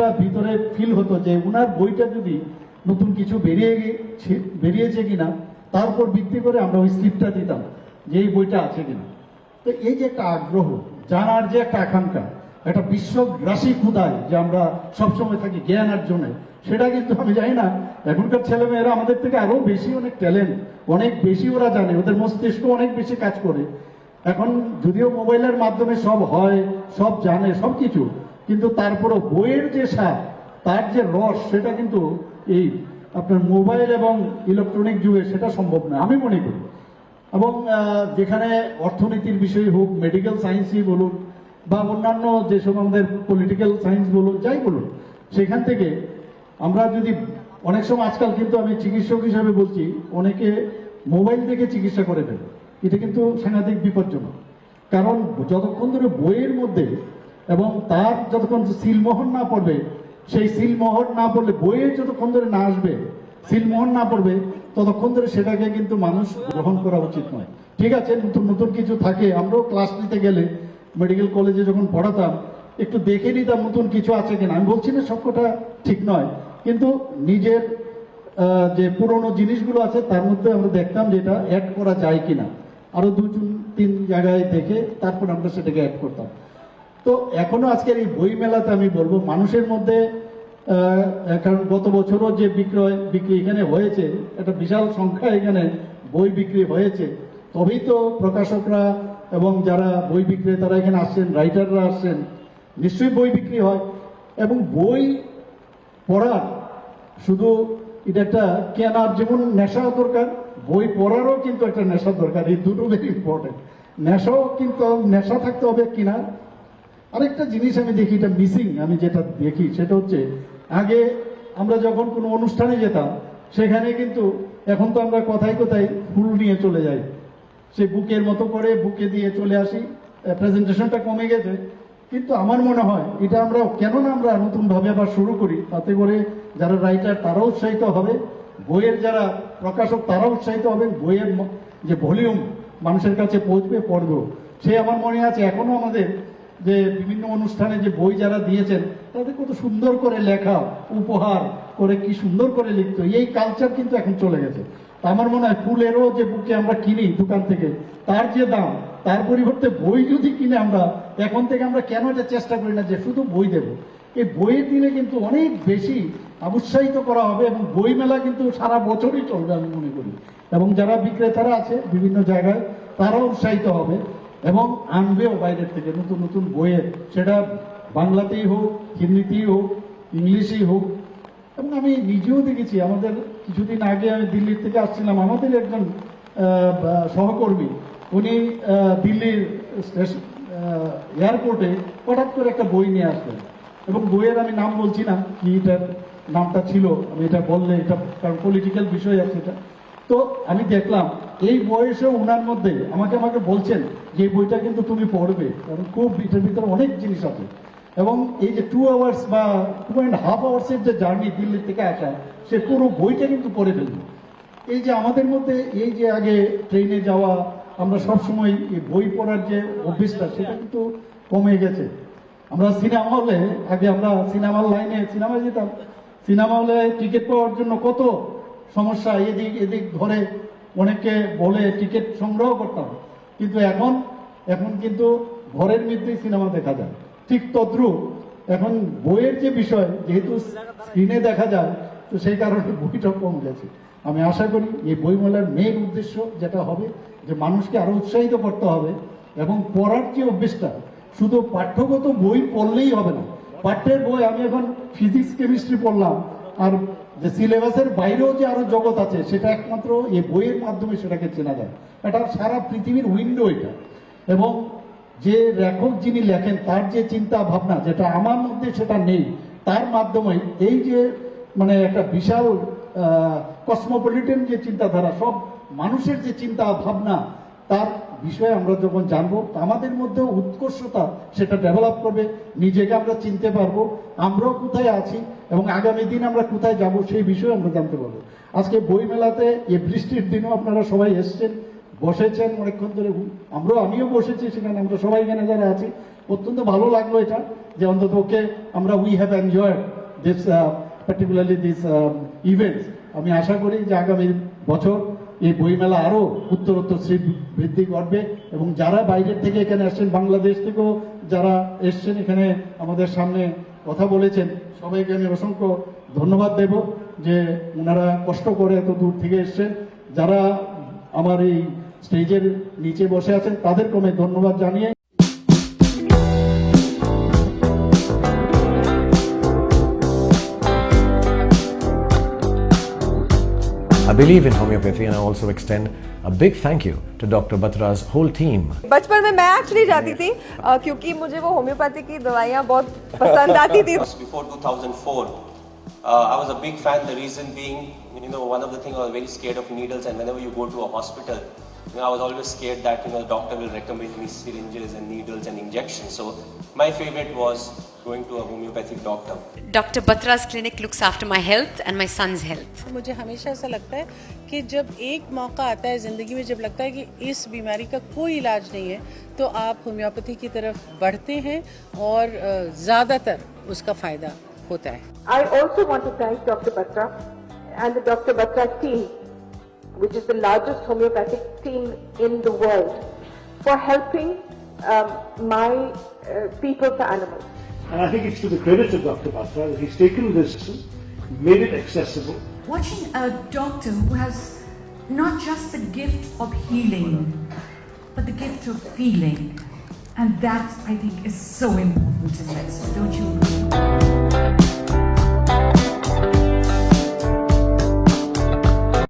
একটা ভিতরে ফিল হতো যে উনার বইটা যদি নতুন কিছু বেরিয়ে গিয়েছে বেরিয়েছে কিনা, তার উপর ভিত্তি করে আমরা ওই স্লিপটা দিতাম যে এই বইটা আছে কিনা। তো এই যে একটা আগ্রহ, জানার যে একটা আকাঙ্ক্ষা, একটা বিশ্বগ্রাসী ক্ষুদায় যে আমরা সবসময় থাকি জ্ঞান অর্জনে, সেটা কিন্তু আমি জানি না। এখনকার ছেলেমেয়েরা আমাদের থেকে আরও বেশি অনেক ট্যালেন্ট অনেক বেশি ওরা জানে, ওদের মস্তিষ্ক অনেক বেশি কাজ করে। এখন যদিও মোবাইলের মাধ্যমে সব হয়, সব জানে সব কিছু কিন্তু তারপরও বইয়ের যে স্বাদ তার যে রস, সেটা কিন্তু এই আপনার মোবাইল এবং ইলেকট্রনিক যুগে সেটা সম্ভব না আমি মনে করি। এবং যেখানে অর্থনীতির বিষয় হোক মেডিকেল সায়েন্সই বলুন, বা অন্যান্য যেসব আমাদের পলিটিক্যাল সায়েন্স বলুন, যাই বলুন, সেখান থেকে আমরা যদি, অনেক সময় আজকাল কিন্তু আমি চিকিৎসক হিসাবে বলছি, অনেকে মোবাইল থেকে চিকিৎসা করে ফেলে এটা কিন্তু সাংঘাতিক বিপজ্জনক। কারণ যতক্ষণ ধরে বইয়ের মধ্যে এবং তার যতক্ষণ সিলমোহর না পড়বে, সেই সিলমোহর না পড়লে বইয়ে যতক্ষণ ধরে না আসবে, সিলমোহর না পড়বে, ততক্ষণ ধরে সেটাকে কিন্তু মানুষ গ্রহণ করা উচিত নয়। ঠিক আছে, নতুন নতুন কিছু থাকে, আমরাও ক্লাস নিতে গেলে, মেডিকেল কলেজে যখন পড়াতাম, একটু দেখে নিতাম নতুন কিছু আছে কিনা। আমি বলছি না সবকটা ঠিক নয়, কিন্তু নিজের যে পুরনো জিনিসগুলো আছে, তার মধ্যে আমরা দেখতাম যে এটা অ্যাড করা যায় কিনা। আরও দু তিন জায়গায় দেখে তারপর আমরা সেটাকে অ্যাড করতাম। তো এখনও আজকের এই বই মেলাতে আমি বলব, মানুষের মধ্যে কারণ গত বছরও যে বিক্রয়, বিক্রি এখানে হয়েছে, একটা বিশাল সংখ্যা এখানে বই বিক্রি হয়েছে। তবেই তো প্রকাশকরা এবং যারা বই বিক্রেতারা এখানে আসছেন, রাইটাররা আসছেন, নিশ্চয়ই বই বিক্রি হয়। এবং বই পড়ার শুধু এটা একটা কেনার যেমন নেশা দরকার, বই পড়ারও কিন্তু একটা নেশা দরকার, এই দুটো ভেরি ইম্পর্টেন্ট নেশাও কিন্তু নেশা থাকতে হবে কিনা আরেকটা জিনিস আমি দেখি, এটা মিসিং আমি যেটা দেখি, সেটা হচ্ছে আগে আমরা যখন কোনো অনুষ্ঠানে যেতাম, সেখানে কিন্তু এখন তো আমরা কথায় কথায় ফুল নিয়ে চলে যাই। সে বুকের মতো করে বুকে দিয়ে চলে আসি প্রেজেন্টেশনটা কমে গেছে। কিন্তু আমার মনে হয় এটা আমরা কেন না আমরা নতুনভাবে আবার শুরু করি, তাতে করে যারা রাইটার তারাও উৎসাহিত হবে, বইয়ের যারা প্রকাশক তারাও উৎসাহিত হবে, বইয়ের যে ভলিউম মানুষের কাছে পৌঁছবে, পড়বে। সে আমার মনে আছে এখনও আমাদের যে বিভিন্ন অনুষ্ঠানে যে বই যারা দিয়েছেন, তাদের কত সুন্দর করে লেখা, উপহার করে কি সুন্দর করে লিখতো। এই কালচার কিন্তু এখন চলে গেছে। আমার মনে হয় ফুলেরও যে বুকে আমরা কিনি দোকান থেকে, তার যে দাম, তার পরিবর্তে বই যদি কিনে আমরা, এখন থেকে আমরা কেন এটা চেষ্টা করি না যে শুধু বই দেব? এই বই দিলে কিন্তু অনেক বেশি উৎসাহিত করা হবে এবং বই মেলা কিন্তু সারা বছরই চলবে আমি মনে করি। এবং যারা বিক্রেতারা আছে বিভিন্ন জায়গায়, তারাও উৎসাহিত হবে। এবং আনবেও বাইরের থেকে, নতুন নতুন বইয়ের সেটা বাংলাতেই হোক, হিন্দিতেই হোক, ইংলিশেই হোক। এবং আমি নিজেও দেখেছি, আমাদের কিছুদিন আগে আমি দিল্লির থেকে আসছিলাম, আমাদের একজন সহকর্মী, উনি দিল্লির এয়ারপোর্টে হঠাৎ করে একটা বই নিয়ে আসলেন। এবং বইয়ের আমি নাম বলছি না, কি এটার নামটা ছিল, আমি এটা বললে এটা কারণ পলিটিক্যাল বিষয় আছে এটা। তো আমি দেখলাম এই বয়সে ওনার মধ্যে আমাকে আমাকে বলছেন যে এই বইটা কিন্তু তুমি পড়বে। কারণ খুব এটার ভিতরে অনেক জিনিস আছে। এবং এই যে টু আওয়ার্স বা টু অ্যান্ড হাফ আওয়ার্সের যে জার্নি দিল্লি থেকে আসা, সে পুরো বইটা কিন্তু পড়ে ফেলবে। এই যে আমাদের মধ্যে এই যে আগে ট্রেনে যাওয়া, আমরা সব সময় এই বই পড়ার যে অভ্যেসটা, সেটা কিন্তু কমে গেছে। আমরা সিনেমা হলে, আগে আমরা সিনেমার লাইনে সিনেমা যেতাম। সিনেমা হলে টিকিট পাওয়ার জন্য কত সমস্যা, এদিক এদিক ধরে অনেকে বলে টিকিট সংগ্রহ করতাম কিন্তু এখন এখন কিন্তু ঘরের মধ্যেই সিনেমা দেখা যায়। ঠিক তদ্রুপ এখন বইয়ের যে বিষয়, যেহেতু স্ক্রিনে দেখা যায়, তো সেই কারণে বইটা কম গেছে। আমি আশা করি এই বইমেলার মেন উদ্দেশ্য যেটা হবে, যে মানুষকে আরও উৎসাহিত করতে হবে এবং পড়ার যে অভ্যেসটা, শুধু পাঠ্যগত বই পড়লেই হবে না। পাঠ্যের বই আমি এখন ফিজিক্স কেমিস্ট্রি পড়লাম আর যে সিলেবাসের বাইরেও যে আরও জগৎ আছে, সেটা একমাত্র এই বইয়ের মাধ্যমে সেটাকে চেনা যায়। এটা সারা পৃথিবীর উইন্ডো এটা। এবং যে লেখক যিনি লেখেন, তার যে চিন্তা ভাবনা, যেটা আমার মধ্যে সেটা নেই, তার মাধ্যমে এই যে মানে একটা বিশাল কসমোপলিটন যে চিন্তাধারা, সব মানুষের যে চিন্তা ভাবনা, তার বিষয়ে আমরা যখন জানব, আমাদের মধ্যে উৎকর্ষতা সেটা ডেভেলপ করবে, নিজেকে আমরা চিনতে পারব, আমরাও কোথায় আছি এবং আগামী দিন আমরা কোথায় যাব সেই বিষয়ে আমরা জানতে পারব। আজকে বই মেলাতে এই বৃষ্টির দিনও আপনারা সবাই এসছেন, বসেছেন অনেকক্ষণ ধরে। আমরাও, আমিও বসেছি সেখানে, আমরা সবাই এখানে যারা আছি। অত্যন্ত ভালো লাগল এটা, যে অন্তত ওকে আমরা we have enjoyed this particularly this events আমি আশা করি যে আগামী বছর এই বইমেলা আরও উত্তরোত্তর শ্রী বৃদ্ধি করবে এবং যারা বাইরের থেকে এখানে আসছেন, বাংলাদেশ থেকেও যারা এসছেন এখানে আমাদের সামনে কথা বলেছেন। সবাইকে আমি অসংখ্য ধন্যবাদ দেব যে ওনারা কষ্ট করে এত দূর থেকে এসছেন যারা আমার এই স্টেজের নিচে বসে আছেন তাদেরকে আমি ধন্যবাদ জানিয়ে I believe in homeopathy and I also extend a big thank you to Dr. Batra's whole team बचपन में मैं एक्चुअली जाती थी अ, क्योंकि मुझे वो होम्योपैथी की दवाइयाँ बहुत पसंद आती थी was before 2004. Uh, I was a big fan. The reason being, you know, one of the things I was very scared of needles, and whenever you go to a hospital, you know, I was always scared that you know the doctor will recommend me syringes and needles and injections. So my favorite was going to a homeopathic doctor. Dr. Batra's clinic looks after my health and my son's health. मुझे हमेशा ऐसा लगता है कि जब एक मौका आता है ज़िंदगी में जब लगता है कि इस बीमारी का कोई इलाज नहीं है तो आप होम्योपैथी की तरफ़ बढ़ते हैं और अ, ज़्यादातर उसका फ़ायदा होता है I also want to thank Dr. Batra and the Dr. Batra team, which is the largest homeopathic team in the world, for helping um, my uh, people for animals. And I think it's to the credit of Dr. Batra that he's taken this, made it accessible, watching a doctor who has not just the gift of healing, but the gift of feeling. And that, I think, is so important in medicine, don't you?